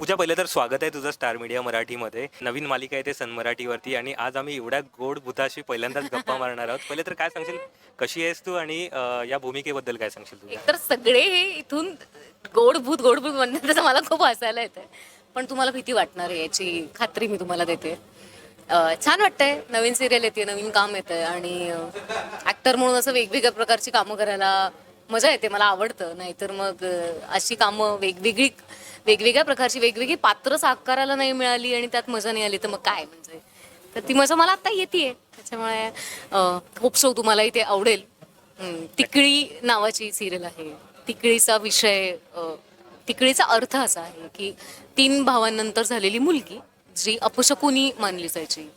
पूजा पहिले तर स्वागत आहे तुझं स्टार मीडिया मराठीमध्ये. नवीन मालिका आहे ते सन मराठीवरती आणि आज आम्ही एवढ्या गोड भूताशी पहिल्यांदाच गप्पा मारणार आहोत. पहिले तर काय सांगशील कशी आहेस तू आणि अं, या भूमिकेबद्दल काय सांगशील तू एकतर सगळे हे इथून गोडभूत गोडभूत म्हणतात तसं मला खूप हसायला येतं पण तुम्हाला भीती वाटणार आहे याची खात्री मी तुम्हाला देते. अं, छान वाटतंय नवीन सिरियल येते नवीन काम येतंय आणि ऍक्टर म्हणून असं वेगवेगळ्या प्रकारची कामं करायला मजा येते मला आवडतं. नाहीतर मग अशी कामं वेगवेगळी वेगवेगळ्या प्रकारची वेगवेगळी पात्र साकारायला नाही मिळाली आणि त्यात मजा नाही आली तर मग काय म्हणजे? तर ती मजा मला आता येते त्याच्यामुळे होपसो तुम्हालाही ते आवडेल. तिकळी नावाची सिरियल आहे. तिकळीचा विषय तिकळीचा अर्थ असा आहे की तीन भावांनंतर झालेली मुलगी जी अपशकुनी मानली जायची.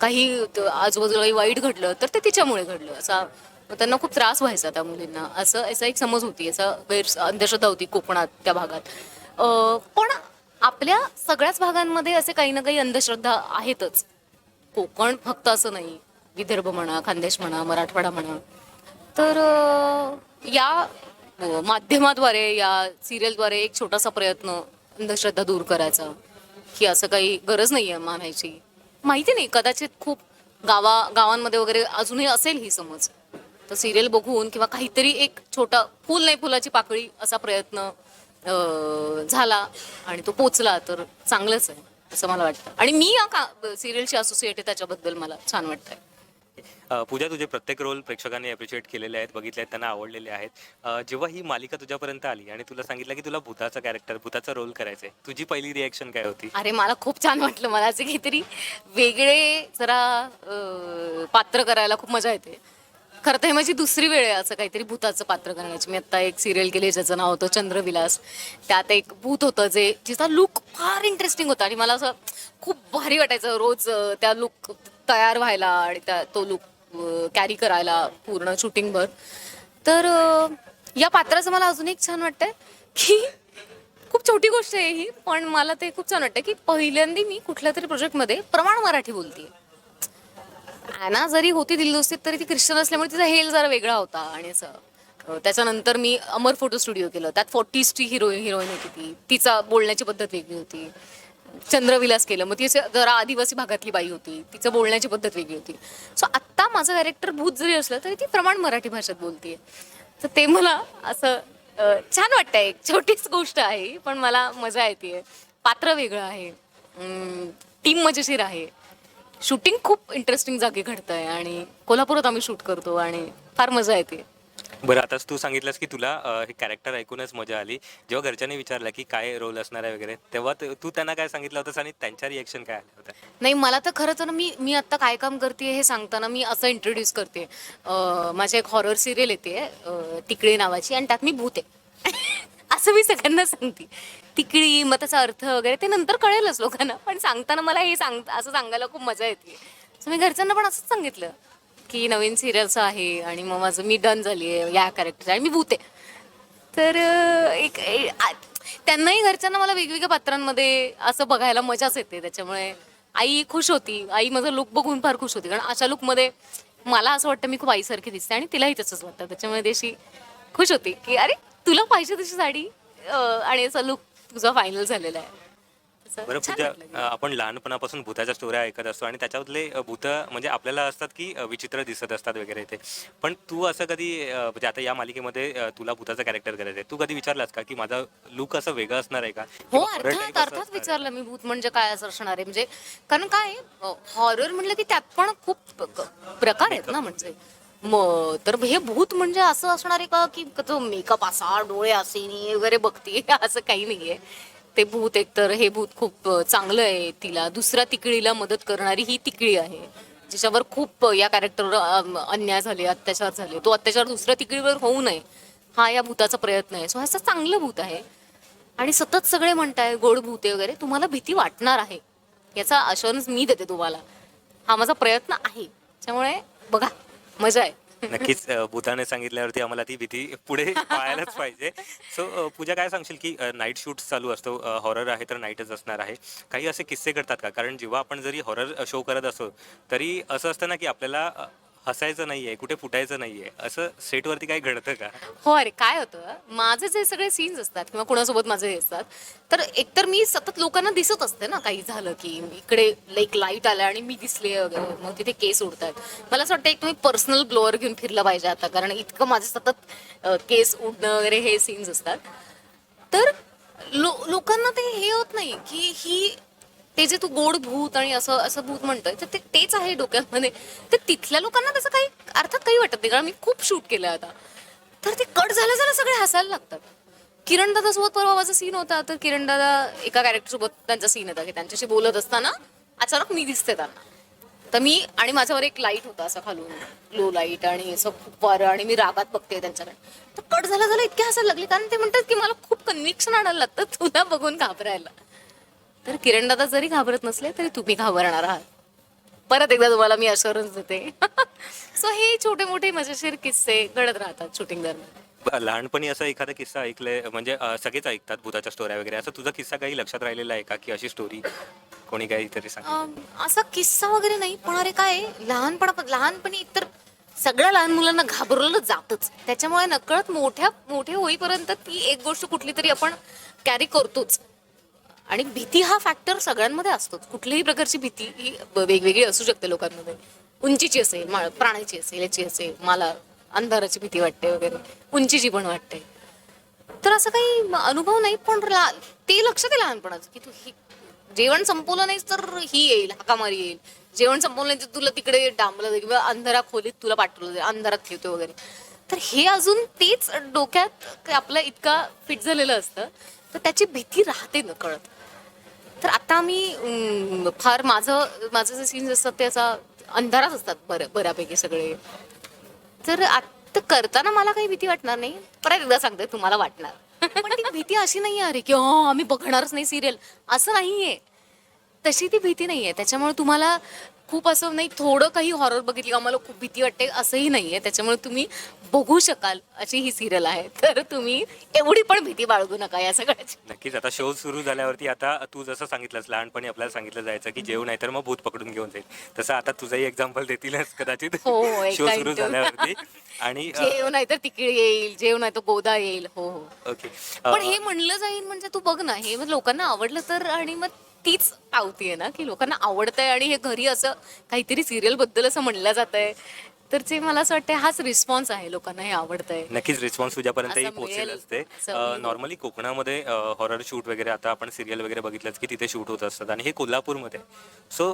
काही आजूबाजूला काही वाईट घडलं तर ते तिच्यामुळे घडलं. असा मग त्यांना खूप त्रास व्हायचा त्या मुलींना. असं असं एक समज होती असं गैर अंधश्रद्धा होती कोकणात त्या भागात. पण आपल्या सगळ्याच भागांमध्ये असे काही ना काही अंधश्रद्धा आहेतच. कोकण फक्त असं नाही. विदर्भ म्हणा खानदेश म्हणा मराठवाडा म्हणा. तर या माध्यमाद्वारे या सिरियलद्वारे एक छोटासा प्रयत्न अंधश्रद्धा दूर करायचा. की असं काही गरज नाही आहे मानायची. माहिती नाही कदाचित खूप गावा गावांमध्ये वगैरे अजूनही असेल ही समज. तर सिरियल बघून किंवा काहीतरी एक छोटा फुल नाही फुलाची पाकळी असा प्रयत्न अं, झाला आणि तो पोचला तर चांगलंच आहे असं मला वाटतं. आणि मी या का सिरियलची असोसिएट आहे त्याच्याबद्दल मला छान वाटतंय. अं, पूजा तुझे प्रत्येक रोल प्रेक्षकांनी अप्रिशिएट केलेले आहेत बघितले आहेत त्यांना आवडलेले आहेत. अं, जेव्हा ही मालिका तुझ्यापर्यंत आली आणि तुला सांगितलं की तुला भूताचा कॅरेक्टर भूताचा रोल करायचा आहे तुझी पहिली रिॲक्शन काय होती? अरे मला खूप छान वाटलं. मला असे काहीतरी वेगळे जरा अं, पात्र करायला खूप मजा येते. खरं तर हे माझी दुसरी वेळ आहे असं काहीतरी भूताचं पात्र करण्याची. मी आत्ता एक सिरियल केली ज्याचं नाव होतं चंद्रविलास. त्यात एक भूत होतं जे जिचा लुक फार इंटरेस्टिंग होता आणि मला असं खूप भारी वाटायचं रोज अं, त्या लुक तयार व्हायला आणि त्या तो लुक कॅरी करायला पूर्ण शूटिंगभर तर अं, या पात्राचं मला अजून एक छान वाटतंय की खूप छोटी गोष्ट आहे ही पण मला ते खूप छान वाटतं की पहिल्यांदा मी कुठल्या तरी प्रोजेक्टमध्ये प्रमाण मराठी बोलते ॲना जरी होती दिलदोस्तीत तरी ती ख्रिश्चन असल्यामुळे तिचा हेल जरा वेगळा होता. आणि असं त्याच्यानंतर मी अमर फोटो स्टुडिओ केलं. त्यात फोर्टीजची हिरोईन हिरोईन होती ती. तिचा बोलण्याची पद्धत वेगळी होती. चंद्रविलास केलं. मग ती असं जरा आदिवासी भागातली बाई होती. तिचं बोलण्याची पद्धत वेगळी होती. सो आत्ता माझं कॅरेक्टर भूत जरी असलं तरी ती प्रमाण मराठी भाषेत बोलते तर ते मला असं छान वाटतं एक छोटीच गोष्ट आहे पण मला मजा येते पात्र वेगळं आहे. टीम मजेशीर आहे. शूटिंग खूप इंटरेस्टिंग जागी घडत आहे आणि कोल्हापुरात आम्ही शूट करतो आणि फार मजा येते. बरं आताच तू सांगितलंस की तुला अं, हे कॅरेक्टर ऐकूनच मजा आली. जेव्हा घरच्यांनी विचारलं की काय रोल असणार आहे वगैरे तेव्हा ते- तू त्यांना काय सांगितलं होतंस आणि त्यांच्या रिएक्शन काय आल्या होत्या? नाही मला तर खरं तर ना मी मी आत्ता काय काम करते हे सांगताना मी असं इंट्रोड्यूस करते अं, माझी एक हॉरर सिरियल येते तिकडे नावाची आणि त्यात मी भूत आहे. असं मी सगळ्यांना सांगते. तिकडी मग त्याचा अर्थ वगैरे ते नंतर कळेलच लोकांना. पण सांगताना मला हे सांग असं सांगायला खूप मजा येते. सो मी घरच्यांना पण असंच सांगितलं की नवीन सिरियलचं आहे आणि मग माझं मी डन झाली आहे या कॅरेक्टर आणि मी भूत आहे. तर एक त्यांनाही घरच्यांना मला वेगवेगळ्या पात्रांमध्ये असं बघायला मजाच येते. त्याच्यामुळे आई खुश होती. आई माझा लुक बघून फार खुश होती. कारण अशा लुकमध्ये मला असं वाटतं मी खूप आईसारखी दिसते आणि तिलाही तसंच वाटतं. त्याच्यामुळे देशी खुश होती की अरे तुला पाहिजे तशी साडी? अं, आणि असा लुक तुझा फायनल झालेला आहे. असं बरं छान पूजा वाटलं. अं, आपण लहानपणापासून भूताच्या स्टोऱ्या ऐकत असतो आणि त्याच्यातले अं, भूत म्हणजे आपल्याला असतात की अं, विचित्र दिसत असतात वगैरे ते. पण तू असं कधी अं, म्हणजे आता या मालिकेमध्ये अं, तुला भूताचं कॅरेक्टर करायचं आहे. तू कधी विचारलास का की माझा लुक असं वेगळं असणार आहे का? हो किंवा horror अर्थात असं अर्थात असणार आहे? विचारलं मी भूत म्हणजे काय असं असणार आहे? म्हणजे कारण काय हॉरर म्हणलं की त्यात पण खूप प- क- प्रकार आहेत ना म्हणजे. मग तर हे भूत म्हणजे असं असणार आहे का की तो मेकअप असा डोळे असे वगैरे बघते? असं काही नाहीये. ते भूत एकतर हे भूत खूप चांगलं आहे तिला. दुसऱ्या तिकडीला मदत करणारी ही तिकडी आहे. जिच्यावर खूप या कॅरेक्टरवर अन्याय झाले अत्याचार झाले. तो अत्याचार दुसऱ्या तिकडीवर होऊ नये. हा या भूताचा प्रयत्न आहे. सो ह्याचं चांगलं भूत आहे. आणि सतत सगळे म्हणताय गोड भूते वगैरे. तुम्हाला भीती वाटणार आहे. याचा अशुरन्स मी देते तुम्हाला. हा माझा प्रयत्न आहे. त्यामुळे बघा मजा आहे. नक्कीच अ, भूताने सांगितल्यावरती आम्हाला ती भीती पुढे पाहायलाच पाहिजे. सो पूजा काय सांगशील की नाईट शूट चालू असतो हॉरर आहे तर नाईटच असणार आहे. काही असे किस्से घडतात का? कारण जेव्हा आपण जरी हॉरर शो करत असो तरी असं असतं ना की आपल्याला हसायचं नाहीये कुठे फुटायचं नाहीये असं सेटवरती काही घडतं का? हो अरे काय होतं? माझे जे सगळे सीन्स असतात किंवा कुणासोबत माझे हे असतात तर एकतर मी सतत लोकांना दिसत असते ना काही झालं की इकडे लाईक लाइट आलं आणि मी दिसले वगैरे मग तिथे केस उडतात. मला असं वाटतं एक तुम्ही पर्सनल ब्लोअर घेऊन फिरलं पाहिजे आता कारण इतकं माझे सतत अ, केस उडणं वगैरे हे सीन्स असतात. तर लो लोकांना ते हे होत नाही की ही ते जे तू गोड भूत आणि असं असं भूत म्हणतोय तर ते तेच आहे डोक्यामध्ये. तर तिथल्या लोकांना त्याचं काही अर्थात काही वाटत नाही. कारण मी खूप शूट केलं आता. तर ते कट झालं झालं सगळे हसायला लागतात. किरण दादा सोबत परवा माझा सीन होता तर किरण दादा एका कॅरेक्टर सोबत त्यांचा सीन होता की त्यांच्याशी बोलत असताना अचानक मी दिसते त्यांना. तर मी आणि माझ्यावर एक लाइट होता असा खालून. लो लाइट आणि असं खूप वारं आणि मी रागात बघते त्यांच्याकडे. तर कट झालं झालं इतके हसायला लागले. कारण ते म्हणतात की मला खूप कन्व्हिक्शन आणायला लागतं तुला बघून घाबरायला. तर किरण दादा जरी घाबरत नसले तरी तुम्ही घाबरणार आहात. परत एकदा तुम्हाला मी अश्युरन्स देते. सो हे छोटे मोठे मजेशीर किस्से घडत राहतात शूटिंग दरम्यान. लहानपणी असं एखादा किस्सा ऐकलंय म्हणजे सगळेच ऐकतात भूताच्या स्टोऱ्या वगैरे. असं तुझा किस्सा काही लक्षात राहिलेला आहे का? की अशी स्टोरी कोणी काहीतरी सांग असा किस्सा वगैरे नाही पण अरे काय लहानपणा लहानपणी एकतर सगळ्या लहान मुलांना घाबरवलं जातच. त्याच्यामुळे नकळत मोठ्या मोठे होईपर्यंत ती एक गोष्ट कुठली तरी आपण कॅरी करतोच. आणि भीती हा फॅक्टर सगळ्यांमध्ये असतोच. कुठल्याही प्रकारची भीती ही वेगवेगळी असू शकते लोकांमध्ये. उंचीची असेल मा- प्राण्याची असेल याची असेल मला अंधाराची भीती वाटते वगैरे. उंचीची पण वाटते. तर असं काही अनुभव नाही पण ते लक्ष दे लहानपणाचं की तू ही जेवण संपवलं नाहीस तर ही येईल हाकामारी येईल. जेवण संपवलं नाही तर तुला तिकडे डांबलं जाईल किंवा अंधारा खोलीत तुला पाठवलं जाईल अंधारात ठेवतो वगैरे. तर हे अजून तेच डोक्यात आपलं इतका फिट झालेलं असतं. तर त्याची भीती राहते न कळत. तर आता मी फार माझं माझं जे सीन्स असतात ते असा अंधारात असतात बऱ्या बऱ्यापैकी सगळे. तर आता करताना मला काही भीती वाटणार नाही. परत एकदा सांगते तुम्हाला वाटणार. पण ती भीती अशी नाही अरे की आम्ही बघणारच नाही सिरियल असं नाहीये. तशी ती भीती नाहीये. त्याच्यामुळे तुम्हाला खूप असं नाही थोडं काही हॉरर बघितली आम्हाला खूप भीती वाटते असंही नाहीये. त्याच्यामुळे तुम्ही बघू शकाल अशी ही सिरियल आहे. तर तुम्ही एवढी पण भीती बाळगू नका या सगळ्याची. नक्कीच आता शो सुरू झाल्यावरती आता तू जसं सांगितलंस लहानपणी आपल्याला सांगितलं जायचं की जेव नाही तर मग भूत पकडून घेऊन जाईल. तसं आता तुझंही एक्झाम्पल देतीलच कदाचित. हो, शो एका सुरू. झाल्यावरती. आणि अ, जेव नाही तर तिकीट येईल जेव नाही तर गोदा येईल हो हो. ओके. अ, पण हे म्हणलं जाईल म्हणजे तू बघ ना हे मग लोकांना आवडलं तर आणि मग तीच पावती ना की लोकांना आवडतंय आणि हे घरी असं काहीतरी सिरियलबद्दल असं म्हणलं जात आहे तर ते मला असं वाटतं हाच रिस्पॉन्स आहे लोकांना हे आवडतंय. नक्कीच रिस्पॉन्स तुझ्यापर्यंतही असं पोहोचेल मिळेल, असते असं मी- नॉर्मली कोकणामध्ये हॉरर शूट वगैरे आता आपण सिरियल वगैरे बघितलंच की तिथे शूट होत असतात आणि हे कोल्हापूरमध्ये. सो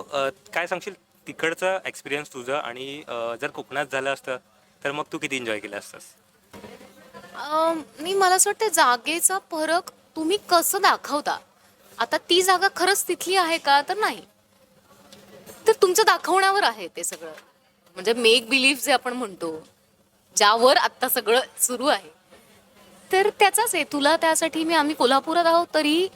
काय सांगशील? तिकडचा एक्सपिरियन्स तुझं आणि अ, जर कोकणात झालं असतं तर मग तू किती एन्जॉय केलं असतंस? अं, नाही मला असं वाटतं जागेचा फरक तुम्ही कसं दाखवता? आता ती जागा खरंच तिथली आहे का? तर नाही. तर तुमचं दाखवण्यावर आहे ते सगळं. म्हणजे मेक बिलीफ जे आपण म्हणतो ज्यावर आत्ता सगळं सुरू आहे. तर त्याचाच आहे. तुला त्यासाठी मी आम्ही कोल्हापुरात आहोत तरी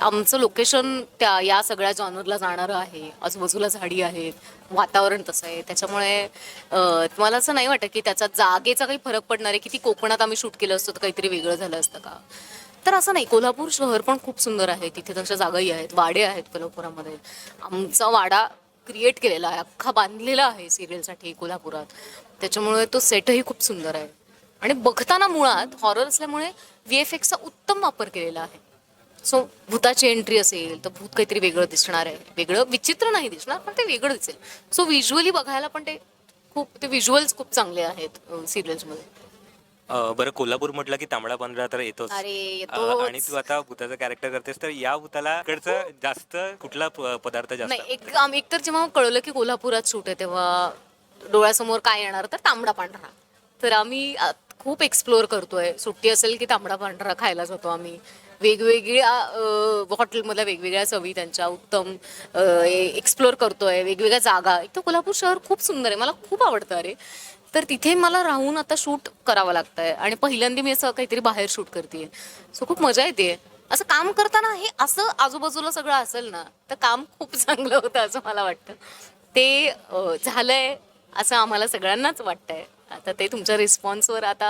आमचं लोकेशन त्या या सगळ्या जॉनरला जाणारं आहे. आजूबाजूला झाडी आहेत. वातावरण तसं आहे. त्याच्यामुळे तुम्हाला मला असं नाही वाटत की त्याचा जागेचा काही फरक पडणार आहे की ती कोकणात आम्ही शूट केलं असतं तर काहीतरी वेगळं झालं असतं का? तर असं नाही कोल्हापूर शहर पण खूप सुंदर आहे. तिथे तशा जागाही आहेत वाडे आहेत कोल्हापुरामध्ये. आमचा वाडा क्रिएट केलेला आहे अख्खा बांधलेला आहे सिरियलसाठी कोल्हापुरात. त्याच्यामुळे तो सेटही खूप सुंदर आहे. आणि बघताना मुळात हॉरर असल्यामुळे व्ही एफ एक्सचा उत्तम वापर केलेला आहे. सो भूताची एंट्री असेल तर भूत काहीतरी वेगळं दिसणार आहे. वेगळं विचित्र नाही दिसणार पण ते वेगळं दिसेल. सो व्हिज्युअली बघायला पण ते खूप ते व्हिज्युअल्स खूप चांगले आहेत सिरियल्समध्ये अ, बरं कोल्हापूर म्हटलं की तांबडा पांढरा तर येतोच. अरे, अ, येतोच. आणि तू आता भूताचं कॅरेक्टर करतेस तर या भूताला कडचं जास्त कुठला प- पदार्थ जास्त नाही एक आम एकतर जेव्हा कळलं की कोल्हापुरात शूट आहे तेव्हा डोळ्यासमोर काय येणार तर तांबडा पांढरा. तर आम्ही आ, खूप एक्सप्लोअर करतोय. सुट्टी असेल की तांबडा पांढरा खायला जातो आम्ही. वेगवेगळ्या अ, हॉटेलमधल्या वेगवेगळ्या चवी त्यांच्या उत्तम एक्सप्लोअर करतोय वेगवेगळ्या जागा. एक तर कोल्हापूर शहर खूप सुंदर आहे मला खूप आवडतं अरे. तर तिथे मला राहून आता शूट करावं लागतंय. आणि पहिल्यांदा मी असं काहीतरी बाहेर शूट करते सो खूप मजा येते. असं काम करताना हे असं आजूबाजूला सगळं असेल ना तर काम खूप चांगलं होतं असं मला वाटतं. ते झालंय असं आम्हाला सगळ्यांनाच वाटतंय. आता ते तुमच्या रिस्पॉन्सवर आता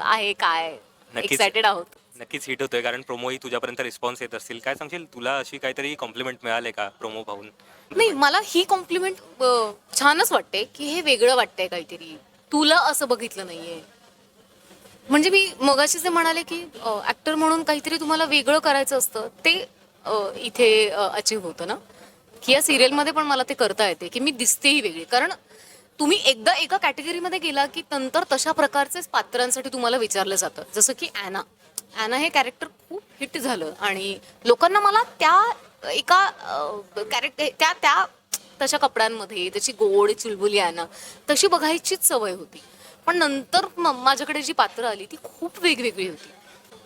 आहे काय. एक्सायटेड आहोत. नक्कीच हिट होतोय कारण प्रोमोही तुझ्यापर्यंत रिस्पॉन्स येत असतील. काय सांगशील? तुला अशी काहीतरी कॉम्प्लिमेंट मिळाले का प्रोमो पाहून? नाही मला ही कॉम्प्लिमेंट छानच वाटते की हे वेगळं वाटतंय काहीतरी. तुला असं बघितलं नाहीये. म्हणजे मी मगाशी जे म्हणाले की ऍक्टर म्हणून काहीतरी तुम्हाला वेगळं करायचं असतं ते इथे अचीव होतं ना? की या सिरियलमध्ये पण मला ते करता येते की मी दिसतेही वेगळी. कारण तुम्ही एकदा एका कॅटेगरीमध्ये गेला की नंतर तशा प्रकारचेच पात्रांसाठी तुम्हाला विचारलं जातं. जसं की ॲना ॲना हे कॅरेक्टर खूप हिट झालं आणि लोकांना मला त्या एका कॅरेक्टर त्या त्या तशा कपड्यांमध्ये त्याची गोड चुलबुली आणा तशी बघायचीच सवय होती. पण नंतर म- माझ्याकडे जी पात्र आली ती खूप वेगवेगळी होती.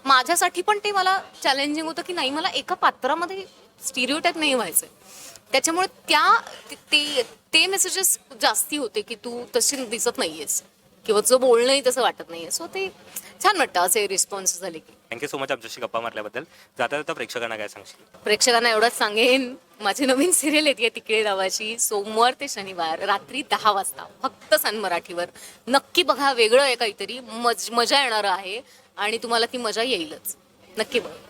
माझ्यासाठी पण ते मला चॅलेंजिंग होतं की नाही मला एका पात्रामध्ये स्टिरिओटाईप नाही व्हायचं त्याच्यामुळे त्या ते ते मेसेजेस जास्ती होते की तू तशी दिसत नाहीयेस. किंवा तुझं बोलणंही तसं वाटत नाहीये. सो ते छान वाटतं असे रिस्पॉन्स झाले की. थँक्यू सो मच आमच्याशी गप्पा मारल्याबद्दल. जाता जाता प्रेक्षकांना काय सांगशील? प्रेक्षकांना एवढंच सांगेन. माझी नवीन सिरियल येते तिकडे नावाची सोमवार ते शनिवार रात्री दहा वाजता फक्त सन मराठीवर. नक्की बघा वेगळं आहे काहीतरी. मज मजा येणार आहे. आणि तुम्हाला ती मजा येईलच. नक्की बघा.